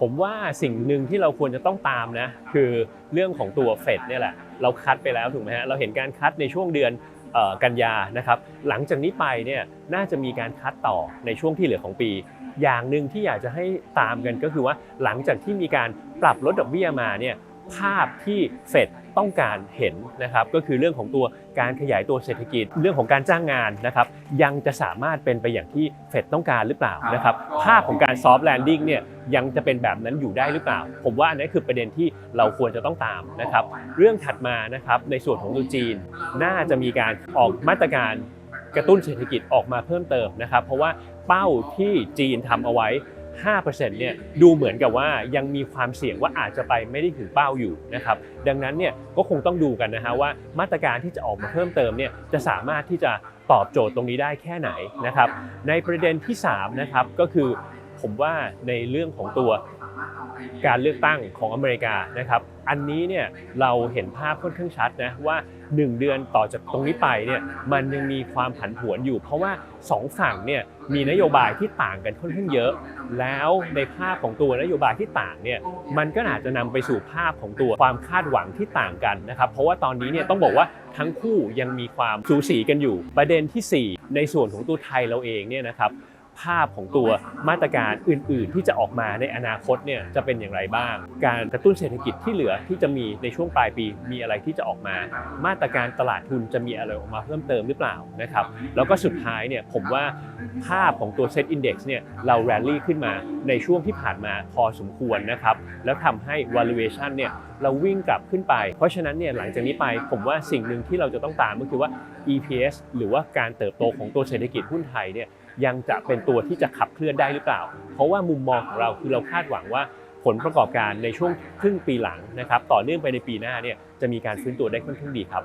ผมว่าสิ่งหนึ่งที่เราควรจะต้องตามนะ คือเรื่องของตัวเฟดเนี่ยแหละ เราคัดไปแล้วถูกไหมฮะเราเห็นการคัดในช่วงเดือนกันยานะครับหลังจากนี้ไปเนี่ยน่าจะมีการคัดต่อในช่วงที่เหลือของปี อย่างหนึ่งที่อยากจะให้ตามกันก็คือว่าหลังจากที่มีการปรับลดดอกเบี้ยมาเนี่ย ภาพที่เฟดต้องการเห็นนะครับก็คือเรื่องของตัวการขยายตัวเศรษฐกิจ เรื่องของการจ้างงานนะครับยังจะสามารถเป็นไปอย่างที่เฟดต้องการหรือเปล่านะครับภาพของการซอฟต์แลนดิ้งเนี่ยยังจะเป็นแบบนั้นอยู่ได้หรือเปล่า ผมว่าอันนี้คือประเด็นที่เราควรจะต้องตามนะครับเรื่องถัดมานะครับในส่วนของตัวจีน น่าจะมีการออกมาตรการกระตุ้นเศรษฐกิจออกมาเพิ่มเติมนะครับเพราะว่าเป้าที่จีนทำเอาไว้ 5%เนี่ยดูเหมือนกับว่ายังมีความเสี่ยงว่าอาจจะไปไม่ได้ถึงเป้าอยู่นะครับดังนั้นเนี่ยก็คงต้องดูกันนะฮะว่ามาตรการที่จะออกมาเพิ่มเติมเนี่ยจะสามารถที่จะตอบโจทย์ตรงนี้ได้แค่ไหนนะครับในประเด็นที่3นะครับก็คือ ผมว่าในเรื่องของตัวการเลือกตั้งของอเมริกานะครับ อันนี้เนี่ยเราเห็นภาพค่อนข้างชัดนะว่า 1 เดือนต่อจากตรงนี้ไปเนี่ยมันยังมีความผันผวนอยู่ เพราะว่า 2 ฝั่งเนี่ยมีนโยบายที่ต่างกันค่อนข้างเยอะ แล้วในภาพของตัวนโยบายที่ต่างเนี่ยมันก็อาจจะนำไปสู่ภาพของตัวความคาดหวังที่ต่างกันนะครับเพราะว่าตอนนี้เนี่ยต้องบอกว่าทั้งคู่ยังมีความสูสีกันอยู่ ประเด็นทีสี่4 ในส่วนของตัวไทยเราเองเนี่ยนะครับ ภาพของตัวมาตรการอื่น ๆ ที่จะออกมาในอนาคตเนี่ยจะเป็นอย่างไรบ้าง การกระตุ้นเศรษฐกิจที่เหลือที่จะมีในช่วงปลายปีมีอะไรที่จะออกมา มาตรการตลาดทุนจะมีอะไรออกมาเพิ่มเติมหรือเปล่านะครับแล้วก็สุดท้ายเนี่ยผมว่าภาพของตัว Set Index เนี่ยเราแรลลี่ขึ้นมาในช่วงที่ผ่านมาพอสมควรนะครับแล้วทำให้ valuation เนี่ยเราวิ่งกลับขึ้นไป เพราะฉะนั้นเนี่ยหลังจากนี้ไปผมว่าสิ่งหนึ่งที่เราจะต้องตามก็คือว่า EPS หรือว่าการเติบโตของตัวเศรษฐกิจหุ้นไทยเนี่ย ยังจะเป็นตัวที่จะขับเคลื่อนได้หรือเปล่า เพราะว่ามุมมองของเราคือเราคาดหวังว่าผลประกอบการในช่วงครึ่งปีหลังนะครับต่อเนื่องไปในปีหน้าเนี่ยจะมีการฟื้นตัวได้ค่อนข้างดีครับ